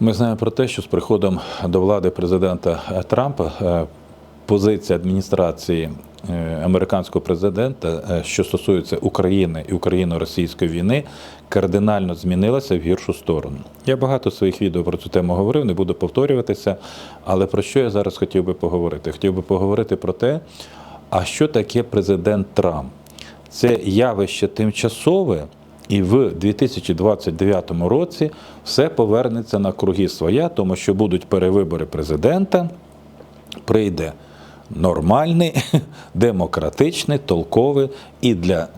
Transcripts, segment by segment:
Ми знаємо про те, що з приходом до влади президента е, Трампа е, позиція адміністрації е, американського президента, що стосується України і україно-російської війни, кардинально змінилася в гіршу сторону. Я багато своїх відео про цю тему говорив, не буду повторюватися. Але про що я зараз хотів би поговорити? Хотів би поговорити про те, а що таке президент Трамп? Це явище тимчасове. І в 2029 році все повернеться на круги своя, тому що будуть перевибори президента, прийде нормальний, демократичний, толковий і для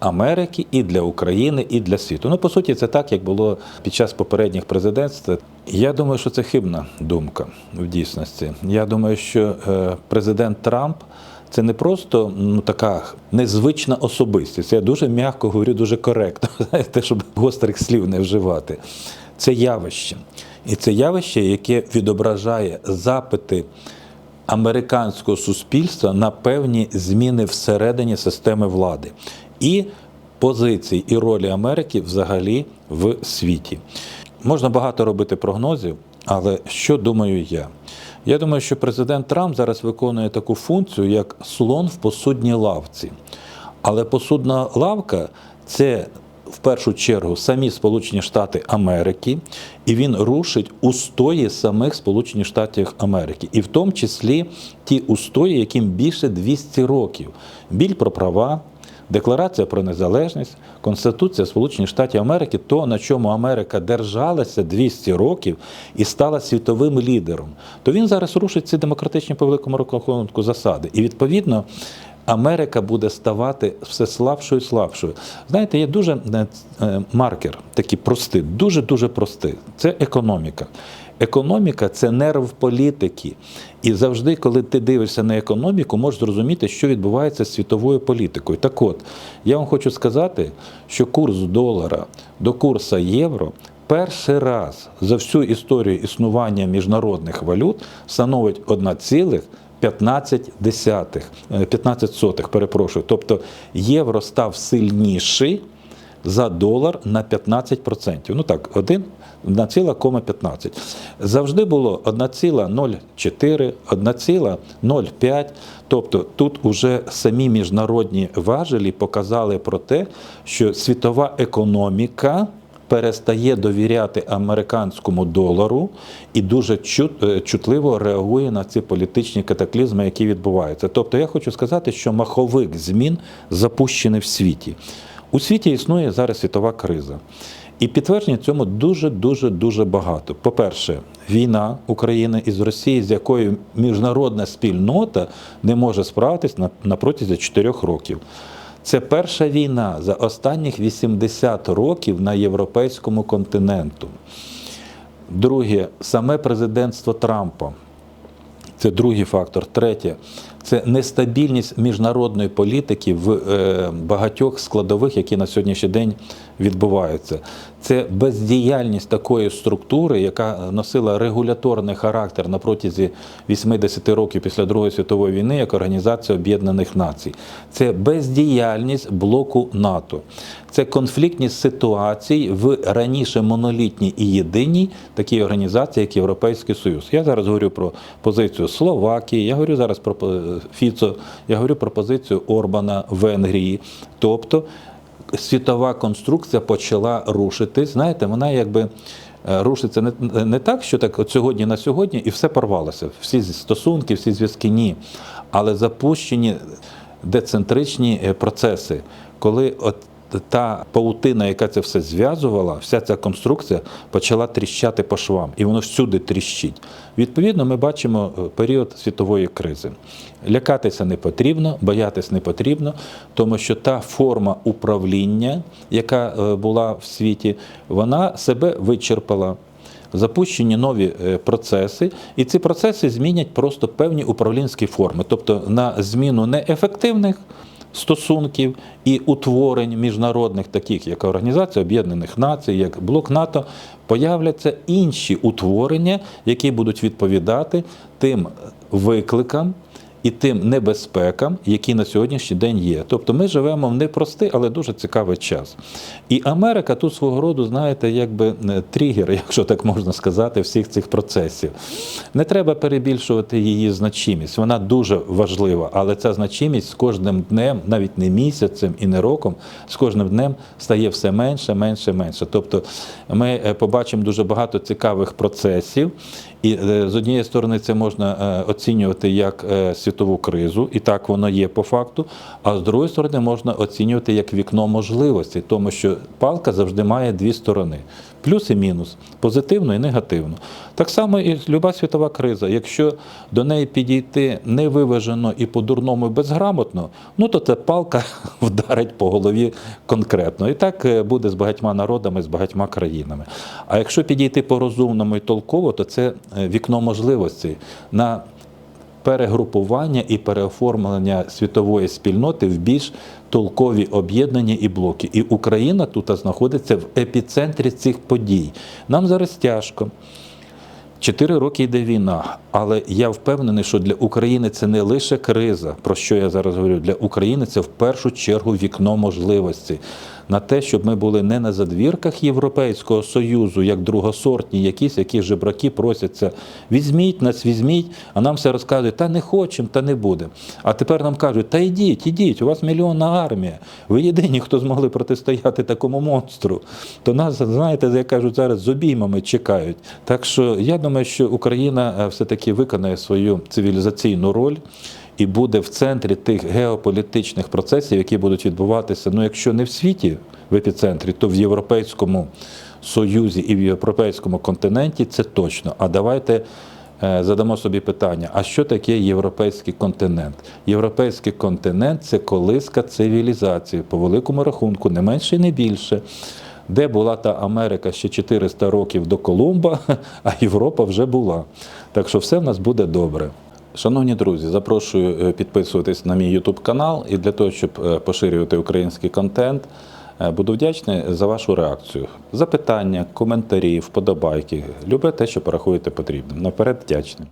Америки, і для України, і для світу. Ну, по суті, це так, як було під час попередніх президентств. Я думаю, що це хибна думка в дійсності. Я думаю, що е, президент Трамп. Це не просто ну, така незвична особистість. Я дуже м'яко говорю, дуже коректно, знаєте, щоб гострих слів не вживати. Це явище. І це явище, яке відображає запити американського суспільства на певні зміни всередині системи влади і позицій і ролі Америки взагалі в світі. Можна багато робити прогнозів, але що думаю я? Я думаю, що президент Трамп зараз виконує таку функцію, як слон в посудній лавці. Але посудна лавка це в першу чергу самі Сполучені Штати Америки, і він рушить устої самих Сполучених Штатів Америки, і в тому числі ті устої, яким більше 200 років. Біль про права. Декларація про незалежність, Конституція Сполучених Штатів Америки, то на чому Америка держалася 200 років і стала світовим лідером, то він зараз рушить ці демократичні по великому рахунку засади. І відповідно Америка буде ставати все слабшою і слабшою. Знаєте, є дуже е, е, маркер, такий простий, дуже дуже простий. Це економіка. Економіка це нерв політики. І завжди, коли ти дивишся на економіку, можеш зрозуміти, що відбувається з світовою політикою. Так от, я вам хочу сказати, що курс долара до курсу євро перший раз за всю історію існування міжнародних валют становить 1,15 е, 15 сотих, перепрошую. Тобто євро став сильніший за долар на 15%. Ну так, 1 1,15. Завжди було 1,04, 1,05. Тобто тут уже самі міжнародні важелі показали про те, що світова економіка перестає довіряти американському долару і дуже е, чутливо реагує на ці політичні катаклізми, які відбуваються. Тобто я хочу сказати, що маховик змін запущений в світі. У світі існує зараз світова криза. І підтвердження цьому дуже дуже багато. По-перше, війна України із Росії, з якою міжнародна спільнота не може справитись на протязі 4 років. Це перша війна за останніх 80 років на європейському континенту. Друге, саме президентство Трампа. Це другий фактор. Третє це нестабільність міжнародної політики в е, багатьох складових, які на сьогоднішній день відбуваються. Це бездіяльність такої структури, яка носила регуляторний характер на протязі 80 років після Другої світової війни, як Організація Об'єднаних Націй. Це бездіяльність блоку НАТО. Це конфліктність ситуацій в раніше монолітній і єдиній такій організації, як Європейський Союз. Я зараз говорю про позицію Словакії, я говорю зараз про Фіцо, я говорю про позицію Орбана в Венгрії. Тобто світова конструкція почала рушити. Знаєте, вона якби е, рушиться не, не так, що так от сьогодні на сьогодні, і все порвалося. Всі стосунки, всі зв'язки ні. Але запущені децентричні е, процеси, коли от та паутина, яка це все зв'язувала, вся ця конструкція почала тріщати по швам, і воно всюди тріщить. Відповідно, ми бачимо е, період світової кризи. Лякатися не потрібно, боятись не потрібно, тому що та форма управління, яка е, була в світі, вона себе вичерпала. Запущені нові е, процеси, і ці процеси змінять просто певні управлінські форми, тобто на зміну неефективних стосунків і утворень міжнародних, таких як Організація Об'єднаних Націй, як Блок НАТО, появляться інші утворення, які будуть відповідати тим викликам і тим небезпекам, які на сьогоднішній день є. Тобто ми живемо в непростий, але дуже цікавий час. І Америка тут свого роду, знаєте, якби е, тригер, якщо так можна сказати, всіх цих процесів. Не треба перебільшувати її значимість. Вона дуже важлива, але ця значимість з кожним днем, навіть не місяцем і не роком, з кожним днем стає все менше, менше, менше. Тобто ми е, побачимо дуже багато цікавих процесів. І е, з однієї сторони це можна оцінювати як е, світову кризу, і так воно є по факту. А з другої сторони можна оцінювати як вікно можливостей, тому що палка завжди має дві сторони: плюс і мінус, позитивну і негативну. Так само і люба світова криза. Якщо до неї підійти невиважено і по-дурному, і безграмотно, ну то ця палка вдарить по голові конкретно. І так е, буде з багатьма народами, з багатьма країнами. А якщо підійти по-розумному і толково, то це е, вікно можливостей на перегрупування і переоформлення світової спільноти в більш толкові об'єднання і блоки. І Україна тут знаходиться в епіцентрі цих подій. Нам зараз тяжко. Чотири роки йде війна, але я впевнений, що для України це не лише криза, про що я зараз говорю. Для України це в першу чергу вікно можливостей на те, щоб ми були не на задвірках Європейського союзу, як другосортні, якісь які жебраки просяться. Візьміть нас, візьміть, а нам все розказують, та не хочемо, та не будемо. А тепер нам кажуть, та йдіть, ідіть, у вас мільйонна армія. Ви єдині, хто змогли протистояти такому монстру. То нас, знаєте, як кажуть, зараз з обіймами чекають. Так що я думаю, що Україна е, все-таки виконає свою цивілізаційну роль. І буде в центрі тих геополітичних процесів, які будуть відбуватися, ну якщо не в світі в епіцентрі, то в Європейському Союзі і в європейському континенті це точно. А давайте е, задамо собі питання: а що таке європейський континент? Європейський континент це колиска цивілізації, по великому рахунку, не менше і не більше. Де була та Америка ще 400 років до Колумба, а Європа вже була. Так що все в нас буде добре. Шановні друзі, запрошую е, підписуватись на мій YouTube канал і для того, щоб е, поширювати український контент. е, Буду вдячний за вашу реакцію. Запитання, коментарі, вподобайки. Любе те, що порахуєте потрібним. Наперед вдячний.